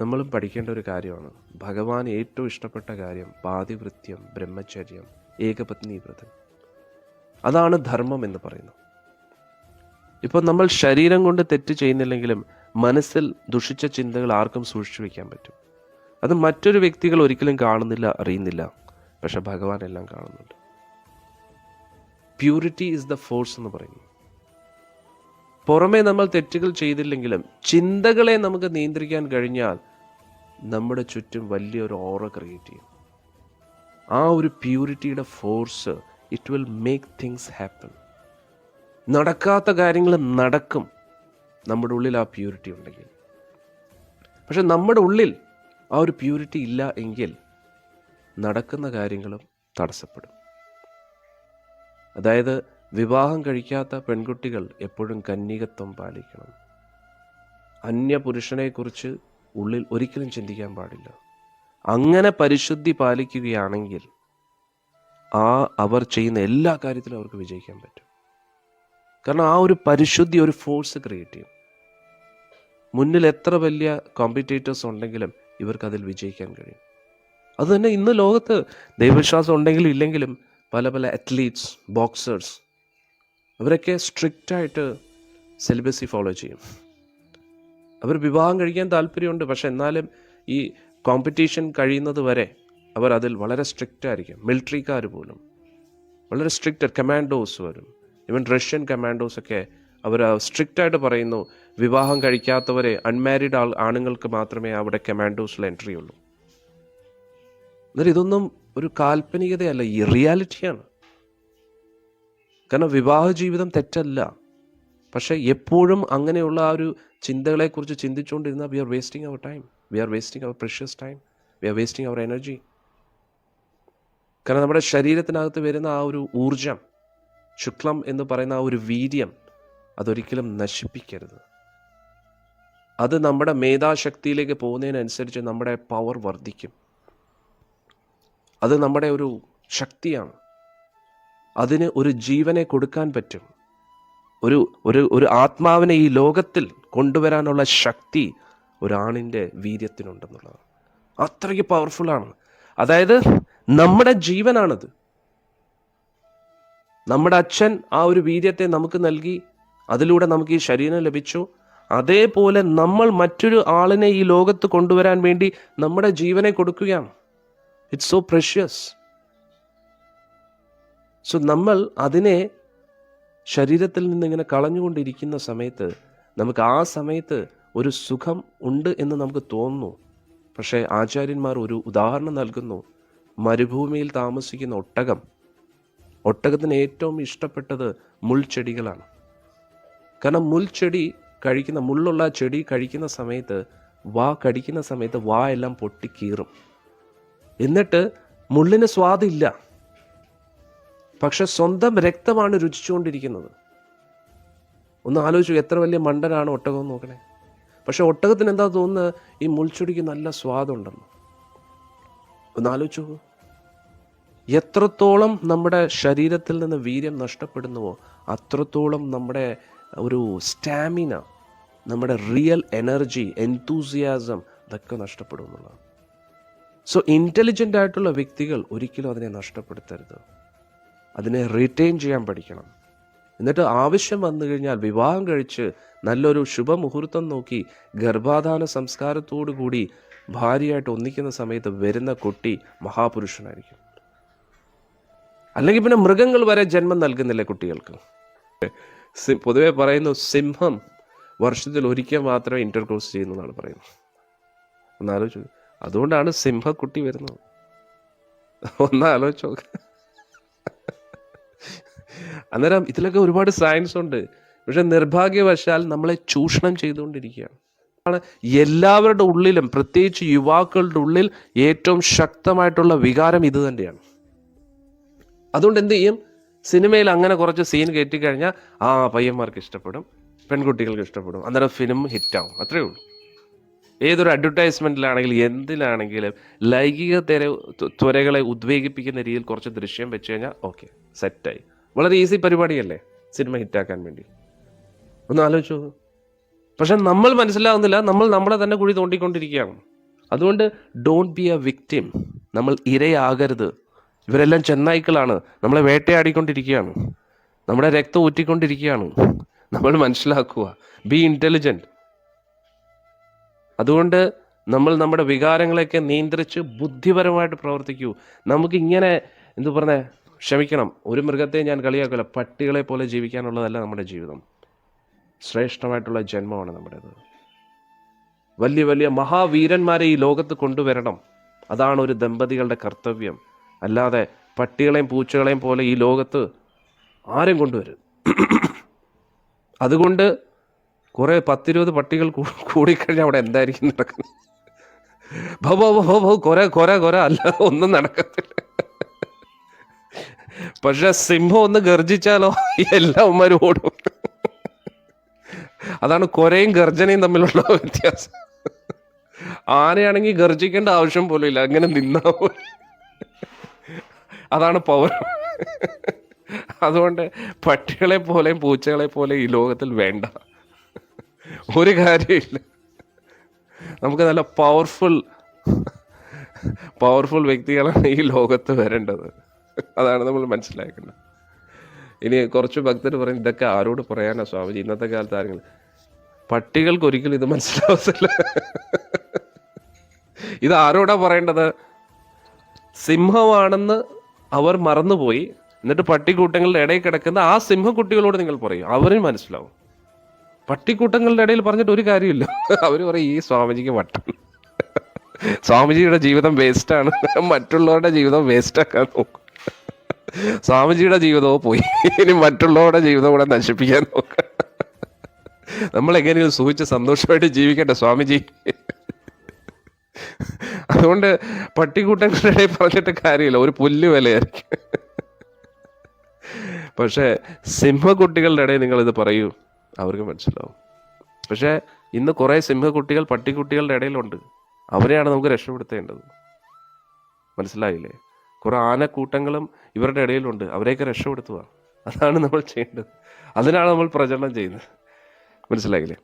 നമ്മളും പഠിക്കേണ്ട ഒരു കാര്യമാണ്. ഭഗവാൻ ഏറ്റവും ഇഷ്ടപ്പെട്ട കാര്യം പാതിവൃത്യം ബ്രഹ്മചര്യം ഏകപത്നി വ്രതം. അതാണ് ധർമ്മം എന്ന് പറയുന്നത്. ഇപ്പോൾ നമ്മൾ ശരീരം കൊണ്ട് തെറ്റ് ചെയ്യുന്നില്ലെങ്കിലും മനസ്സിൽ ദുഷിച്ച ചിന്തകൾ ആർക്കും സൂക്ഷിച്ചു വയ്ക്കാൻ പറ്റും. അത് മറ്റൊരു വ്യക്തികൾ ഒരിക്കലും കാണുന്നില്ല അറിയുന്നില്ല. പക്ഷെ ഭഗവാൻ എല്ലാം കാണുന്നുണ്ട്. പ്യൂരിറ്റി ഇസ് ദ ഫോഴ്സ് എന്ന് പറയുന്നു. പുറമേ നമ്മൾ തെറ്റുകൾ ചെയ്തില്ലെങ്കിലും ചിന്തകളെ നമുക്ക് നിയന്ത്രിക്കാൻ കഴിഞ്ഞാൽ നമ്മുടെ ചുറ്റും വലിയൊരു ഓറ ക്രിയേറ്റ് ചെയ്യും. ആ ഒരു പ്യൂരിറ്റിയുടെ force it will make things happen നടക്കാത്ത കാര്യങ്ങൾ നടക്കും നമ്മുടെ ഉള്ളിൽ ആ പ്യൂരിറ്റി ഉണ്ടെങ്കിൽ. പക്ഷെ നമ്മുടെ ഉള്ളിൽ ആ ഒരു പ്യൂരിറ്റി ഇല്ല എങ്കിൽ നടക്കുന്ന കാര്യങ്ങളും തടസ്സപ്പെടും. അതായത് വിവാഹം കഴിക്കാത്ത പെൺകുട്ടികൾ എപ്പോഴും കന്യകത്വം പാലിക്കണം. അന്യ പുരുഷനെക്കുറിച്ച് ഉള്ളിൽ ഒരിക്കലും ചിന്തിക്കാൻ പാടില്ല. അങ്ങനെ പരിശുദ്ധി പാലിക്കുകയാണെങ്കിൽ ആ അവർ ചെയ്യുന്ന എല്ലാ കാര്യത്തിലും അവർക്ക് വിജയിക്കാൻ പറ്റും. കാരണം ആ ഒരു പരിശുദ്ധി ഒരു ഫോഴ്സ് ക്രിയേറ്റ് ചെയ്യും. മുന്നിൽ എത്ര വലിയ കോമ്പറ്റേറ്റേഴ്സ് ഉണ്ടെങ്കിലും ഇവർക്ക് അതിൽ വിജയിക്കാൻ കഴിയും. അതുതന്നെ ഇന്ന് ലോകത്ത് ദൈവവിശ്വാസം ഉണ്ടെങ്കിലും ഇല്ലെങ്കിലും പല പല അത്ലീറ്റ്സ് ബോക്സേഴ്സ് അവരൊക്കെ സ്ട്രിക്റ്റായിട്ട് സിലബസി ഫോളോ ചെയ്യും. അവർ വിവാഹം കഴിക്കാൻ താല്പര്യമുണ്ട്. പക്ഷെ എന്നാലും ഈ കോമ്പറ്റീഷൻ കഴിയുന്നത് വരെ അവർ അതിൽ വളരെ സ്ട്രിക്റ്റ് ആയിരിക്കും. മിലിറ്ററിക്കാർ പോലും. വളരെ സ്ട്രിക്റ്റ് കമാൻഡോസ് വരും. ഇവൻ റഷ്യൻ കമാൻഡോസൊക്കെ അവർ സ്ട്രിക്റ്റായിട്ട് പറയുന്നു വിവാഹം കഴിക്കാത്തവരെ അൺമാരീഡ് ആൾ ആണുങ്ങൾക്ക് മാത്രമേ അവിടെ കമാൻഡോസിൽ എൻട്രി ഉള്ളൂ. എന്നാൽ ഇതൊന്നും ഒരു കാൽപ്പനികതയല്ല ഈ റിയാലിറ്റിയാണ് കാരണം വിവാഹ ജീവിതം തെറ്റല്ല. പക്ഷെ എപ്പോഴും അങ്ങനെയുള്ള ആ ഒരു ചിന്തകളെക്കുറിച്ച് ചിന്തിച്ചുകൊണ്ടിരുന്ന we are wasting our time we are wasting our precious time we are wasting our energy കാരണം നമ്മുടെ ശരീരത്തിനകത്ത് വരുന്ന ആ ഒരു ഊർജം ശുക്ലം എന്ന് പറയുന്ന ആ ഒരു വീര്യം അതൊരിക്കലും നശിപ്പിക്കരുത്. അത് നമ്മുടെ മേധാശക്തിയിലേക്ക് പോകുന്നതിനനുസരിച്ച് നമ്മുടെ പവർ വർദ്ധിക്കും. അത് നമ്മുടെ ഒരു ശക്തിയാണ്. അതിന് ഒരു ജീവനെ കൊടുക്കാൻ പറ്റും. ഒരു ഒരു ഒരു ആത്മാവിനെ ഈ ലോകത്തിൽ കൊണ്ടുവരാനുള്ള ശക്തി ഒരാണിന്റെ വീര്യത്തിനുണ്ടെന്നുള്ളതാണ്. അത്രയ്ക്ക് പവർഫുള്ളാണ് അതായത് നമ്മുടെ ജീവനാണത്. നമ്മുടെ അച്ഛൻ ആ ഒരു വീര്യത്തെ നമുക്ക് നൽകി അതിലൂടെ നമുക്ക് ഈ ശരീരം ലഭിച്ചു. അതേപോലെ നമ്മൾ മറ്റൊരു ആളിനെ ഈ ലോകത്ത് കൊണ്ടുവരാൻ വേണ്ടി നമ്മുടെ ജീവനെ കൊടുക്കുകയാണ്. ഇറ്റ്സ് സോ പ്രഷ്യസ് സോ നമ്മൾ അതിനെ ശരീരത്തിൽ നിന്ന് ഇങ്ങനെ കളഞ്ഞുകൊണ്ടിരിക്കുന്ന സമയത്ത് നമുക്ക് ആ സമയത്ത് ഒരു സുഖം ഉണ്ട് എന്ന് നമുക്ക് തോന്നുന്നു. പക്ഷേ ആചാര്യന്മാർ ഒരു ഉദാഹരണം നൽകുന്നു. മരുഭൂമിയിൽ താമസിക്കുന്ന ഒട്ടകം. ഒട്ടകത്തിന് ഏറ്റവും ഇഷ്ടപ്പെട്ടത് മുൾച്ചെടികളാണ്. കാരണം മുൾച്ചെടി കഴിക്കുന്ന മുള്ളുള്ള ചെടി കഴിക്കുന്ന സമയത്ത് വാ കടിക്കുന്ന സമയത്ത് വാ എല്ലാം പൊട്ടിക്കീറും. എന്നിട്ട് മുള്ളിന് സ്വാദില്ല. പക്ഷെ സ്വന്തം രക്തമാണ് രുചിച്ചുകൊണ്ടിരിക്കുന്നത്. ഒന്ന് ആലോചിച്ചു എത്ര വലിയ മണ്ടനാണ് ഒട്ടകം നോക്കണേ. പക്ഷെ ഒട്ടകത്തിന് എന്താ തോന്നുന്നത്? ഈ മുൾച്ചൊടിക്ക് നല്ല സ്വാദുണ്ടെന്ന്. ഒന്ന് ആലോചിച്ചു എത്രത്തോളം നമ്മുടെ ശരീരത്തിൽ നിന്ന് വീര്യം നഷ്ടപ്പെടുന്നുവോ അത്രത്തോളം നമ്മുടെ ഒരു സ്റ്റാമിന നമ്മുടെ റിയൽ എനർജി എൻതൂസിയാസം ഇതൊക്കെ നഷ്ടപ്പെടും എന്നുള്ളതാണ്. സോ ഇന്റലിജന്റ് ആയിട്ടുള്ള വ്യക്തികൾ ഒരിക്കലും അതിനെ നഷ്ടപ്പെടുത്തരുത്. അതിനെ റിറ്റെയിൻ ചെയ്യാൻ പഠിക്കണം. എന്നിട്ട് ആവശ്യം വന്നു കഴിഞ്ഞാൽ വിവാഹം കഴിച്ച് നല്ലൊരു ശുഭമുഹൂർത്തം നോക്കി ഗർഭാധാന സംസ്കാരത്തോടു കൂടി ഭാര്യയായിട്ട് ഒന്നിക്കുന്ന സമയത്ത് വരുന്ന കുട്ടി മഹാപുരുഷനായിരിക്കും. അല്ലെങ്കിൽ പിന്നെ മൃഗങ്ങൾ വരെ ജന്മം നൽകുന്നില്ലേ കുട്ടികൾക്ക്? പൊതുവെ പറയുന്നു സിംഹം വർഷത്തിൽ ഒരിക്കൽ മാത്രമേ ഇന്റർകോഴ്സ് ചെയ്യുന്നു എന്നാണ് പറയുന്നത്. ഒന്നാലോചിച്ചു അതുകൊണ്ടാണ് സിംഹക്കുട്ടി വരുന്നത്. ഒന്നാലോചിച്ചു ആലോചിച്ച്. നോക്ക് അന്നേരം ഇതിലൊക്കെ ഒരുപാട് സയൻസ് ഉണ്ട്. പക്ഷെ നിർഭാഗ്യവശാൽ നമ്മളെ ചൂഷണം ചെയ്തുകൊണ്ടിരിക്കുകയാണ്. എല്ലാവരുടെ ഉള്ളിലും പ്രത്യേകിച്ച് യുവാക്കളുടെ ഉള്ളിൽ ഏറ്റവും ശക്തമായിട്ടുള്ള വികാരം ഇത് തന്നെയാണ്. അതുകൊണ്ട് എന്ത് ചെയ്യും? സിനിമയിൽ അങ്ങനെ കുറച്ച് സീൻ കയറ്റിക്കഴിഞ്ഞാൽ ആ പയ്യന്മാർക്ക് ഇഷ്ടപ്പെടും പെൺകുട്ടികൾക്ക് ഇഷ്ടപ്പെടും. അന്നേരം ഫിലിം ഹിറ്റാവും അത്രേ ഉള്ളൂ. ഏതൊരു അഡ്വർടൈസ്മെന്റിലാണെങ്കിലും എന്തിലാണെങ്കിലും ലൈംഗിക ത്വരകളെ ഉദ്വേഗിപ്പിക്കുന്ന രീതിയിൽ കുറച്ച് ദൃശ്യം വെച്ച് കഴിഞ്ഞാൽ ഓക്കെ സെറ്റായി വളരെ ഈസി പരിപാടിയല്ലേ? സിനിമ ഹിറ്റാക്കാൻ വേണ്ടി. ഒന്ന് ആലോചിച്ചു. പക്ഷെ നമ്മൾ മനസ്സിലാകുന്നില്ല നമ്മൾ നമ്മളെ തന്നെ കുഴി തോണ്ടിക്കൊണ്ടിരിക്കുകയാണ്. അതുകൊണ്ട് ഡോണ്ട് ബി എ വിക്ടിം നമ്മൾ ഇരയാകരുത്. ഇവരെല്ലാം ചെന്നായ്ക്കളാണ്. നമ്മളെ വേട്ടയാടിക്കൊണ്ടിരിക്കുകയാണ്. നമ്മുടെ രക്തം ഊറ്റിക്കൊണ്ടിരിക്കുകയാണ്. നമ്മൾ മനസ്സിലാക്കുക. ബി ഇന്റലിജന്റ് അതുകൊണ്ട് നമ്മൾ നമ്മുടെ വികാരങ്ങളെയൊക്കെ നിയന്ത്രിച്ച് ബുദ്ധിപരമായിട്ട് പ്രവർത്തിക്കൂ. നമുക്ക് ഇങ്ങനെ എന്തു പറഞ്ഞേ? ക്ഷമിക്കണം. ഒരു മൃഗത്തെ ഞാൻ കളിയാക്കില്ല പട്ടികളെ പോലെ ജീവിക്കാനുള്ളതല്ല നമ്മുടെ ജീവിതം. ശ്രേഷ്ഠമായിട്ടുള്ള ജന്മമാണ് നമ്മുടേത്. വലിയ വലിയ മഹാവീരന്മാരെ ഈ ലോകത്ത് കൊണ്ടുവരണം. അതാണ് ഒരു ദമ്പതികളുടെ കർത്തവ്യം. അല്ലാതെ പട്ടികളെയും പൂച്ചകളെയും പോലെ ഈ ലോകത്ത് ആരും കൊണ്ടുവരും അതുകൊണ്ട് കുറേ പത്തിരുപത് പട്ടികൾ കൂടിക്കഴിഞ്ഞാൽ അവിടെ എന്തായിരിക്കും നടക്കുന്നത്? ഭോ ഭോ ഭോ കുറേ കൊര കൊര കൊര അല്ലാതെ ഒന്നും നടക്കത്തില്ല. പക്ഷെ സിംഹം ഒന്ന് ഗർജിച്ചാലോ? എല്ലാവന്മാരും ഓടും. അതാണ് കൊരയും ഗർജനയും തമ്മിലുള്ള വ്യത്യാസം. ആനയാണെങ്കിൽ ഗർജിക്കേണ്ട ആവശ്യം പോലും ഇല്ല. അങ്ങനെ നിന്നാ അതാണ് പവർ അതുകൊണ്ട് പട്ടികളെ പോലെയും പൂച്ചകളെ പോലെയും ഈ ലോകത്തിൽ വേണ്ട. ഒരു കാര്യമില്ല. നമുക്ക് നല്ല പവർഫുൾ പവർഫുൾ വ്യക്തികളാണ് ഈ ലോകത്ത് വരേണ്ടത്. അതാണ് നമ്മൾ മനസ്സിലാക്കുന്നത് ഇനി കുറച്ച് ഭക്തർ പറയും ഇതൊക്കെ ആരോട് പറയാനാ സ്വാമിജി? ഇന്നത്തെ കാലത്ത് ആരെങ്കിലും പട്ടികൾക്ക് ഒരിക്കലും ഇത് മനസ്സിലാവത്തില്ല. ഇത് ആരോടാ പറയേണ്ടത്? സിംഹമാണെന്ന് അവർ മറന്നുപോയി. എന്നിട്ട് പട്ടിക്കൂട്ടങ്ങളുടെ ഇടയിൽ കിടക്കുന്ന ആ സിംഹക്കുട്ടികളോട് നിങ്ങൾ പറയും. അവരും മനസ്സിലാവും. പട്ടിക്കൂട്ടങ്ങളുടെ ഇടയിൽ പറഞ്ഞിട്ട് ഒരു കാര്യമില്ല. അവർ പറയും ഈ സ്വാമിജിക്ക് വട്ടം. സ്വാമിജിയുടെ ജീവിതം വേസ്റ്റാണ് മറ്റുള്ളവരുടെ ജീവിതം വേസ്റ്റാക്കാൻ നോക്കും. സ്വാമിജിയുടെ ജീവിതവും പോയി. ഇനി മറ്റുള്ളവരുടെ ജീവിതം കൂടെ നശിപ്പിക്കാൻ നോക്ക. നമ്മൾ എങ്ങനെയും സൂചിച്ച് സന്തോഷമായിട്ട് ജീവിക്കട്ടെ സ്വാമിജി. അതുകൊണ്ട് പട്ടിക്കൂട്ടങ്ങളുടെ പറഞ്ഞിട്ട് കാര്യമില്ല. ഒരു പുല്ല് വിലയായിരിക്കും. പക്ഷേ സിംഹക്കുട്ടികളുടെ ഇടയിൽ ഇത് പറയൂ അവർക്ക് മനസ്സിലാവും. പക്ഷേ ഇന്ന് കുറേ സിംഹക്കുട്ടികൾ പട്ടിക്കുട്ടികളുടെ ഇടയിലുണ്ട്. അവരെയാണ് നമുക്ക് രക്ഷപ്പെടുത്തേണ്ടത്. മനസ്സിലായില്ലേ? കുറെ ആനക്കൂട്ടങ്ങളും ഇവരുടെ ഇടയിലുണ്ട്. അവരെയൊക്കെ രക്ഷപ്പെടുത്തുക അതാണ് നമ്മൾ ചെയ്യേണ്ടത്. അതിനാണ് നമ്മൾ പ്രചരണം ചെയ്യുന്നത്. മനസ്സിലായില്ലേ?